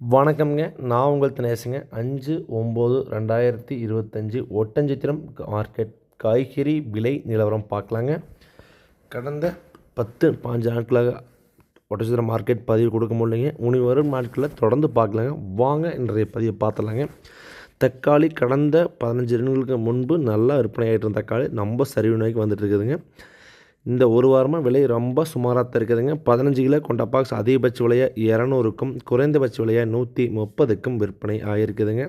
வணக்கம்ங்க. நான் உங்கள் தினேசுங்க. அஞ்சு ஒம்பது ரெண்டாயிரத்தி இருபத்தஞ்சி ஒட்டஞ்சத்திரம் மார்க்கெட் காய்கறி விலை நிலவரம் பார்க்கலாங்க. கடந்த பத்து பாஞ்சு நாட்களாக ஒட்டச்சத்திரம் மார்க்கெட் பதிவு கொடுக்க முடியலைங்க. உனி வரும் நாட்களில் தொடர்ந்து பார்க்கலாங்க. வாங்க இன்றைய பதிவை பார்த்துலாங்க தக்காளி கடந்த பதினஞ்சு தினங்களுக்கு முன்பு நல்லா விற்பனை ஆகிட்டு இருந்த தக்காளி ரொம்ப சரிவு நோய்க்கு வந்துட்டு இருக்குதுங்க. இந்த ஒரு வாரமாக விலை ரொம்ப சுமாராக தான் இருக்குதுங்க. பதினஞ்சு கிலோ கொண்ட பாக்ஸ் அதிகபட்ச விலையை இரநூறுக்கும் குறைந்தபட்ச விலையாக நூற்றி முப்பதுக்கும் விற்பனை ஆகிருக்குதுங்க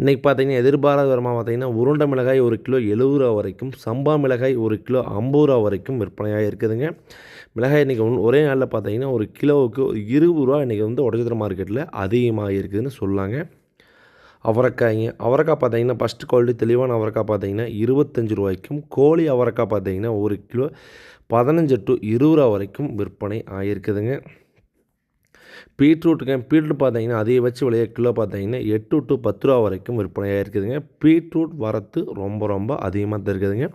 இன்றைக்கி பார்த்தீங்கன்னா எதிர்பாராத வரமாக பார்த்தீங்கன்னா உருண்டை மிளகாய் ஒரு கிலோ எழுபது ரூபா வரைக்கும் சம்பா மிளகாய் ஒரு கிலோ ஐம்பது ரூபா வரைக்கும் விற்பனையாக இருக்குதுங்க மிளகாய் இன்றைக்கி ஒரே நாளில் பார்த்தீங்கன்னா ஒரு கிலோவுக்கு இருபது ரூபா இன்றைக்கி வந்து உடச்சத்திர மார்க்கெட்டில் அதிகமாக இருக்குதுன்னு சொல்லாங்க. அவரைக்காய்ங்க. அவரைக்காய் பார்த்தீங்கன்னா ஃபஸ்ட்டு குவாலிட்டி தெளிவான அவரைக்காய் பார்த்தீங்கன்னா இருபத்தஞ்சி ரூபாய்க்கும் கோழி அவரைக்காய் பார்த்தீங்கன்னா ஒரு கிலோ பதினஞ்சு டு இருபது ரூபா வரைக்கும் விற்பனை ஆகியிருக்குதுங்க. பீட்ரூட்டுங்க பீட்ரூட் பார்த்தீங்கன்னா அதிகபட்ச விலையை கிலோ பார்த்தீங்கன்னா எட்டு டு பத்து ரூபா வரைக்கும் விற்பனையாக இருக்குதுங்க. பீட்ரூட் வரத்து ரொம்ப ரொம்ப அதிகமாக தான் இருக்குதுங்க.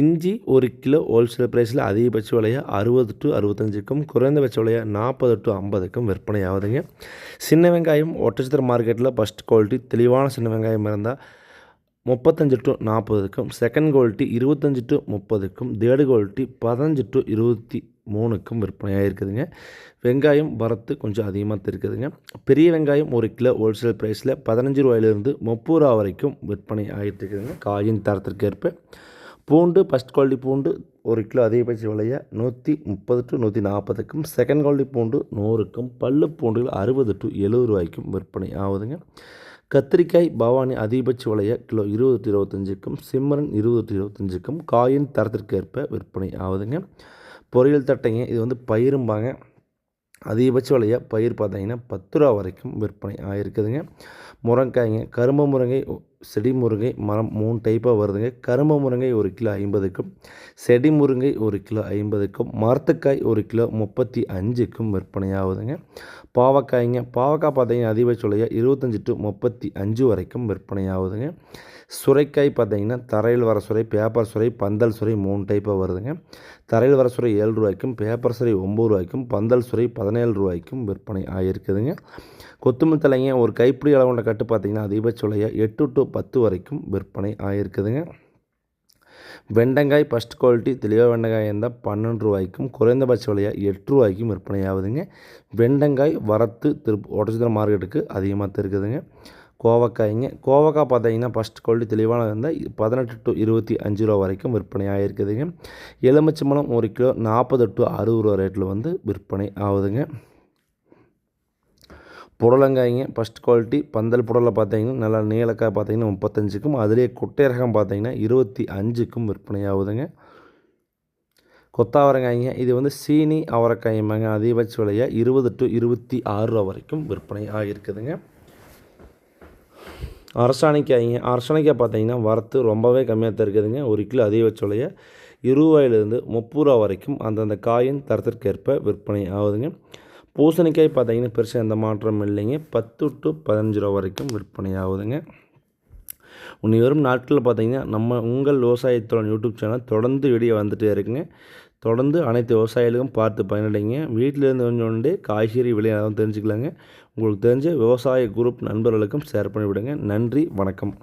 இஞ்சி ஒரு கிலோ ஹோல்சேல் ப்ரைஸில் அதிகபட்ச விலையாக அறுபது டு அறுபத்தஞ்சுக்கும் குறைந்தபட்ச விலையாக நாற்பது டு ஐம்பதுக்கும் விற்பனை ஆகுதுங்க சின்ன வெங்காயம் ஒட்டச்சித்திர மார்க்கெட்டில் ஃபஸ்ட் குவாலிட்டி தெளிவான சின்ன வெங்காயம் இருந்தால் முப்பத்தஞ்சு டு நாற்பதுக்கும் செகண்ட் குவாலிட்டி இருபத்தஞ்சி டு முப்பதுக்கும் தேர்டு குவாலிட்டி பதினஞ்சு டு இருபத்தி மூணுக்கும் விற்பனையாக இருக்குதுங்க. வெங்காயம் வரத்து கொஞ்சம் அதிகமாக இருக்குதுங்க பெரிய வெங்காயம் ஒரு கிலோ ஹோல்சேல் ப்ரைஸில் பதினஞ்சு ரூபாயிலிருந்து முப்பது ரூபா வரைக்கும் விற்பனை ஆகிட்டு இருக்குதுங்க. காயின் தரத்திற்கு ஏற்ப. பூண்டு ஃபஸ்ட் குவாலிட்டி பூண்டு ஒரு கிலோ அதிகபட்ச விலையை நூற்றி முப்பது டு நூற்றி நாற்பதுக்கும் செகண்ட் குவாலிட்டி பூண்டு நூறுக்கும் பல்லு பூண்டுகள் அறுபது டு எழுபது ரூபாய்க்கும் விற்பனை ஆகுதுங்க. கத்திரிக்காய் பவானி அதிகபட்ச விலையை கிலோ இருபது டு இருபத்தஞ்சுக்கும் சிம்மரன் இருபது டு இருபத்தஞ்சுக்கும் காயின் தரத்திற்கு ஏற்ப விற்பனை ஆகுதுங்க. பொரியல் தட்டைங்க இது வந்து பயிரும்பாங்க. அதிகபட்ச விலையாக பயிர் பார்த்தீங்கன்னா பத்து ரூபா வரைக்கும் விற்பனை ஆகிருக்குதுங்க முருங்காய்ங்க கரும்பு முருங்கை செடி முருங்கை மரம் மூணு டைப்பாக வருதுங்க. கரும்பு முருங்கை ஒரு கிலோ ஐம்பதுக்கும் செடி முருங்கை ஒரு கிலோ ஐம்பதுக்கும் மரத்துக்காய் ஒரு கிலோ முப்பத்தி அஞ்சுக்கும் விற்பனையாகுதுங்க. பாவக்காய்ங்க பாவக்காய் பார்த்தீங்கன்னா அதிகபட்ச இருபத்தஞ்சி டு முப்பத்தி அஞ்சு வரைக்கும் விற்பனையாகுதுங்க. சுரைக்காய் பார்த்தீங்கன்னா தரையில் வர சுரை பேப்பர் சுரை பந்தல் சுரை மூணு டைப்பாக வருதுங்க. தரையில் வர சுரை ஏழு ரூபாய்க்கும் பேப்பர் சுரை ஒம்பது ரூபாய்க்கும் பந்தல் சுரை பதினேழு ரூபாய்க்கும் விற்பனை ஆகியிருக்குதுங்க கொத்துமல்லி தலைங்க ஒரு கைப்பிடி அளவுண்ட கட்டு பார்த்திங்கன்னா அதிகபட்ச விலையாக எட்டு டு பத்து வரைக்கும் விற்பனை ஆகியிருக்குதுங்க வெண்டங்காய் ஃபஸ்ட் குவாலிட்டி தெளிவாக வெண்டைக்காய் இருந்தால் பன்னெண்டு ரூபாய்க்கும் குறைந்தபட்ச விலையாக எட்டு ரூபாய்க்கும் விற்பனை ஆகுதுங்க. வெண்டங்காய் வரத்து திருப்பு ஒடச்சிதர மார்க்கெட்டுக்கு அதிகமாக இருக்குதுங்க கோவக்காய்ங்க கோவக்காய் பார்த்தீங்கன்னா ஃபஸ்ட் குவாலிட்டி தெளிவான இருந்தால் பதினெட்டு டு இருபத்தி அஞ்சு ரூபா வரைக்கும் விற்பனை ஆகிருக்குதுங்க எலுமிச்சம்பழம் ஒரு கிலோ நாற்பது டு அறுபது ரூபா ரேட்டில் வந்து விற்பனை ஆகுதுங்க. புடலங்காய்ங்க ஃபஸ்ட் குவாலிட்டி பந்தல் புடலை பார்த்தீங்கன்னா நல்லா நீலக்காய் பார்த்தீங்கன்னா முப்பத்தஞ்சுக்கும். அதிலே குட்டை ரகம் பார்த்தீங்கன்னா இருபத்தி அஞ்சுக்கும் விற்பனையாகுதுங்க. கொத்தாவரங்காய்ங்க இது வந்து சீனி அவரைக்காய்மாங்க அதிகபட்ச விலையாக இருபது டு இருபத்தி ஆறு ரூபா வரைக்கும் விற்பனை ஆகிருக்குதுங்க அரசாணிக்காய்ங்க அரசாணிக்காய் பார்த்தீங்கன்னா வரத்து ரொம்பவே கம்மியாக தான் இருக்குதுங்க. ஒரு கிலோ அதிகபட்ச விலையை இருபது முப்பது ரூபா வரைக்கும் அந்தந்த காயின் தரத்திற்கேற்ப விற்பனை ஆகுதுங்க. பூசணிக்காய் பார்த்தீங்கன்னா பெருசாக எந்த மாற்றமும் இல்லைங்க. பத்து டு பதினஞ்சு ரூபா வரைக்கும் விற்பனை ஆகுதுங்க உன்னை வரும் நாட்களில் பார்த்தீங்கன்னா நம்ம உங்கள் விவசாயத்தோட யூடியூப் சேனல் தொடர்ந்து வீடியோ வந்துகிட்டே இருக்குங்க. தொடர்ந்து அனைத்து விவசாயிகளுக்கும் பார்த்து பயனடைங்க. வீட்டிலேருந்து கொஞ்சோண்டு காய்கறி விளையாடும் தெரிஞ்சுக்கலாங்க. உங்களுக்கு தெரிஞ்ச விவசாய குரூப் நண்பர்களுக்கும் ஷேர் பண்ணிவிடுங்க. நன்றி வணக்கம்.